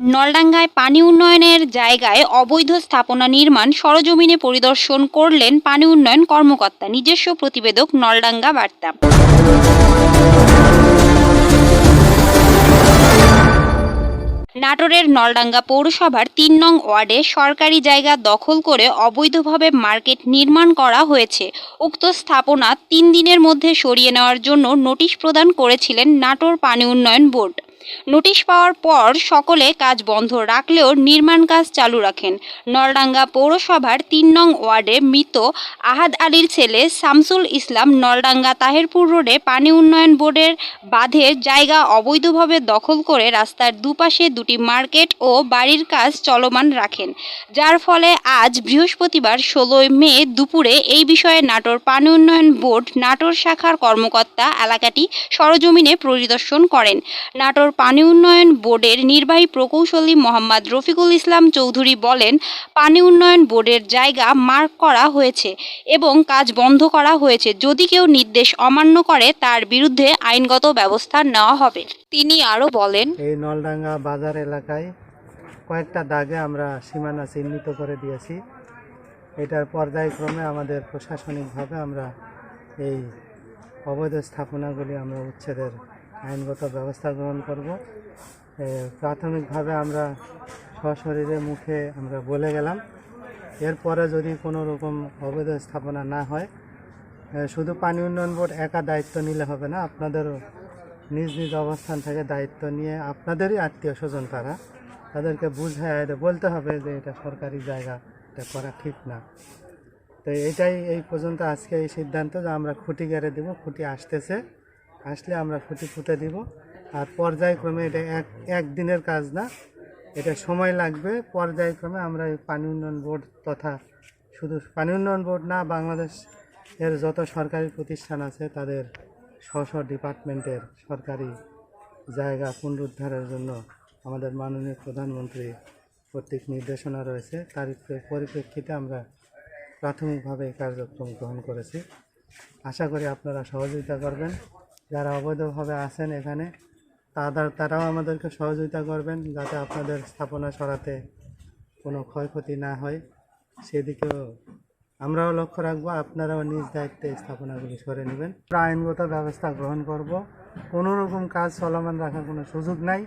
নলডাঙ্গায় পানি উন্নয়নের জায়গায় অবৈধ স্থাপনা নির্মাণ সরজমিনে পরিদর্শন করলেন পানি উন্নয়ন কর্মকর্তা, নিজস্ব প্রতিবেদক নলডাঙ্গা বার্তা। নাটোরের নলডাঙ্গা পৌরসভার তিন নং ওয়ার্ডে সরকারি জায়গা দখল করে অবৈধভাবে মার্কেট নির্মাণ করা হয়েছে। উক্ত স্থাপনা তিন দিনের মধ্যে সরিয়ে নেওয়ার জন্য নোটিশ প্রদান করেছিলেন নাটোর পানি উন্নয়ন বোর্ড। নোটিশ পাওয়ার পর সকলে কাজ বন্ধ রাখলেও নির্মাণ কাজ চালু রাখেন। নলডাঙ্গা পৌরসভার তিন নং ওয়ার্ডে মৃত আহাদ আলীর ছেলে শামসুল ইসলাম নলডাঙ্গা তাহেরপুর রোডে পানি উন্নয়ন বোর্ডের বাঁধের জায়গা অবৈধভাবে দখল করে রাস্তার দুপাশে দুটি মার্কেট ও বাড়ির কাজ চলমান রাখেন। যার ফলে আজ বৃহস্পতিবার ষোলোই মে দুপুরে এই বিষয়ে নাটোর পানি উন্নয়ন বোর্ড নাটোর শাখার কর্মকর্তা এলাকাটি সরজমিনে পরিদর্শন করেন। নাটোর পানি উন্নয়ন বোর্ডের নির্বাহী প্রকৌশলী মোহাম্মদ রফিকুল ইসলাম চৌধুরী বলেন, পানি উন্নয়ন বোর্ডের জায়গা মার্ক করা হয়েছে এবং কাজ বন্ধ করা হয়েছে। যদি কেউ নির্দেশ অমান্য করে, তার বিরুদ্ধে আইনগত ব্যবস্থা নেওয়া হবে। তিনি আরও বলেন, এই নলডাঙ্গা বাজার এলাকায় কয়েকটা দাগে আমরা সীমানা চিহ্নিত করে দিয়েছি। এটার পর্যায়ক্রমে আমাদের প্রশাসনিকভাবে আমরা এই অবৈধ স্থাপনাগুলি আমরা উচ্ছেদের আইনগত ব্যবস্থা গ্রহণ করব। প্রাথমিকভাবে আমরা সশরীরে মুখে আমরা বলে গেলাম। এরপরে যদি কোনো রকম অবৈধ স্থাপনা না হয় শুধু পানি উন্নয়ন বোর্ড একা দায়িত্ব নিলে হবে না, আপনাদেরও নিজ নিজ অবস্থান থেকে দায়িত্ব নিয়ে আপনাদেরই আত্মীয় স্বজন তারা তাদেরকে বুঝায় বলতে হবে যে এটা সরকারি জায়গা, এটা করা ঠিক না। তো এটাই এই পর্যন্ত আজকে এই সিদ্ধান্ত যে আমরা খুঁটি গেড়ে দেবো, খুঁটি আসতেছে। আসলে আমরা খুঁটি ফুটে দিব। আর পর্যায়ক্রমে এটা এক একদিনের কাজ না। এটা সময় লাগবে। পর্যায়ক্রমে আমরা এই পানি উন্নয়ন বোর্ড তথা শুধু পানি উন্নয়ন বোর্ড না, বাংলাদেশ এর যত সরকারি প্রতিষ্ঠান আছে, তাদের স্ব স্ব ডিপার্টমেন্টের সরকারি জায়গা পুনরুদ্ধারের জন্য আমাদের মাননীয় প্রধানমন্ত্রী কর্তৃক নির্দেশনা রয়েছে। তার পরিপ্রেক্ষিতে আমরা প্রাথমিকভাবে এই কার্যক্রম গ্রহণ করেছি। আশা করি আপনারা সহযোগিতা করবেন। যারা অবৈধভাবে আছেন এখানে, তাদের, তারাও আমাদেরকে সহযোগিতা করবেন যাতে আপনাদের স্থাপনা সরাতে কোনো ক্ষয়ক্ষতি না হয়। সেদিকেও আমরাও লক্ষ্য রাখব, আপনারাও নিজ দায়িত্বে স্থাপনাগুলি সরে নেবেন। আমরা আইনগত ব্যবস্থা গ্রহণ করব। কোনো রকম কাজ চলমান রাখার কোনো সুযোগ নাই।